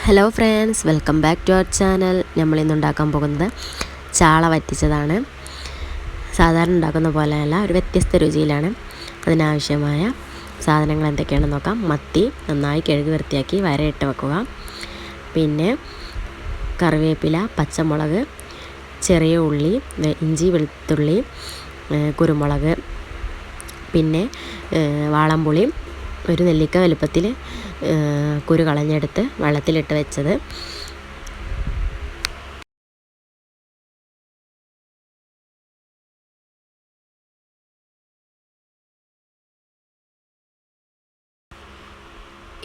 Hello friends welcome back to our channel നമ്മൾ ഇന്ന് ഉണ്ടാക്കാൻ പോകുന്നത് ചാള വറ്റിച്ചതാണ്. സാധാരണ ഉണ്ടാക്കുന്ന പോലെയല്ല ഒരു വ്യത്യസ്ത രുചിയിലാണ്. അതിനാവശ്യമായ സാധനങ്ങൾ എന്തൊക്കെയാണെന്ന് നോക്കാം. മത്തി നന്നായി കഴുകി വൃത്തിയാക്കി വരയിട്ട് വെക്കുക. പിന്നെ കറിവേപ്പില പച്ചമുളക് ചെറിയ ഉള്ളി ഇഞ്ചി വെളുത്തുള്ളി കുരുമുളക് പിന്നെ വാളംപുളി ഒരു നെല്ലിക്ക വലുപ്പത്തിൽ കുരു കളഞ്ഞെടുത്ത് വെള്ളത്തിലിട്ട് വെച്ചത്.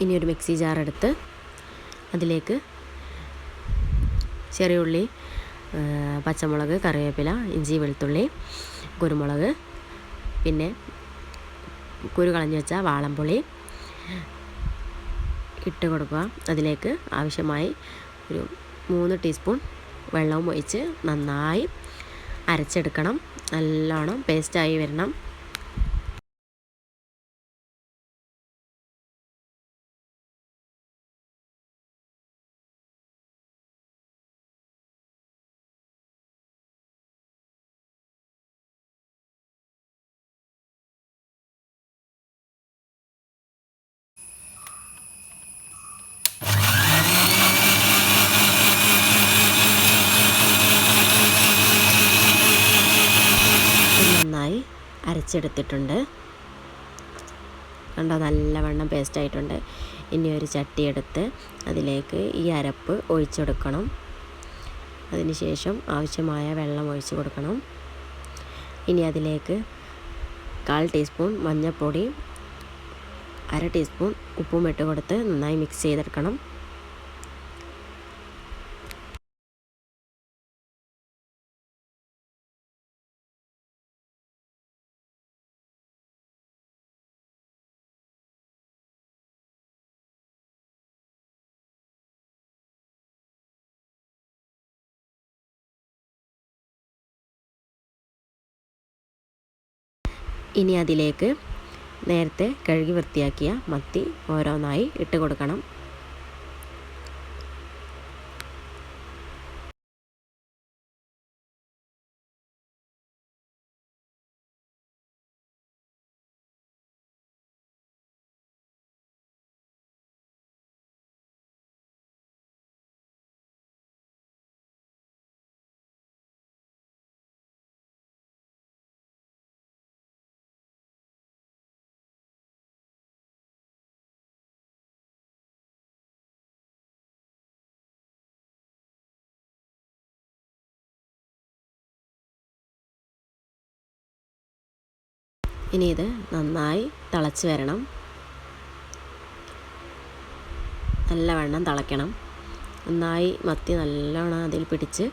ഇനി ഒരു മിക്സി ജാർ എടുത്ത് അതിലേക്ക് ചെറിയ ഉള്ളി പച്ചമുളക് കറിവേപ്പില ഇഞ്ചി വെളുത്തുള്ളി കുരുമുളക് പിന്നെ കുരു കളഞ്ഞു വെച്ച വാളംപുളി ഇട്ട് കൊടുക്കുക അതിലേക്ക് ആവശ്യമായി ഒരു മൂന്ന് ടീസ്പൂൺ വെള്ളവും ഒഴിച്ച് നന്നായി അരച്ചെടുക്കണം. നല്ലോണം പേസ്റ്റായി വരണം. അരച്ചെടുത്തിട്ടുണ്ട്. കണ്ടോ നല്ലവണ്ണം പേസ്റ്റ് ആയിട്ടുണ്ട്. ഇനി ഒരു ചട്ടി എടുത്ത് അതിലേക്ക് ഈ അരപ്പ് ഒഴിച്ചെടുക്കണം അതിനുശേഷം ആവശ്യമായ വെള്ളം ഒഴിച്ചു കൊടുക്കണം. ഇനി അതിലേക്ക് കാൽ ടീസ്പൂൺ മഞ്ഞൾപ്പൊടി അര ടീസ്പൂൺ ഉപ്പും ഇട്ട് കൊടുത്ത് നന്നായി മിക്സ് ചെയ്തെടുക്കണം. ഇനി അതിലേക്ക് നേരത്തെ കഴുകി വൃത്തിയാക്കിയ മത്തി ഓരോന്നായി ഇട്ട് കൊടുക്കണം. ഇനി ഇത് നന്നായി തിളച്ച് വരണം. നല്ലവണ്ണം തിളയ്ക്കണം. നന്നായി മത്തി നല്ലവണ്ണം അതിൽ പിടിച്ച്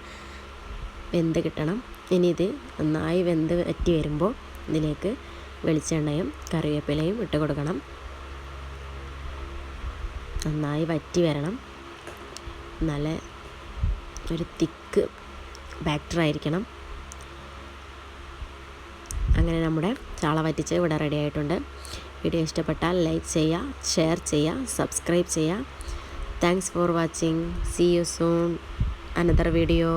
വെന്ത് കിട്ടണം. ഇനി ഇത് നന്നായി വെന്ത് വറ്റി വരുമ്പോൾ ഇതിലേക്ക് വെളിച്ചെണ്ണയും കറിവേപ്പിലയും ഇട്ട് കൊടുക്കണം. നന്നായി വറ്റി വരണം. നല്ല ഒരു തിക്ക് ബാറ്ററായിരിക്കണം അങ്ങനെ നമ്മുടെ ചാള വറ്റിച്ച് ഇവിടെ റെഡി ആയിട്ടുണ്ട്. വീഡിയോ ഇഷ്ടപ്പെട്ടാൽ ലൈക്ക് ചെയ്യുക ഷെയർ ചെയ്യുക സബ്സ്ക്രൈബ് ചെയ്യുക. Thanks for watching see you soon another video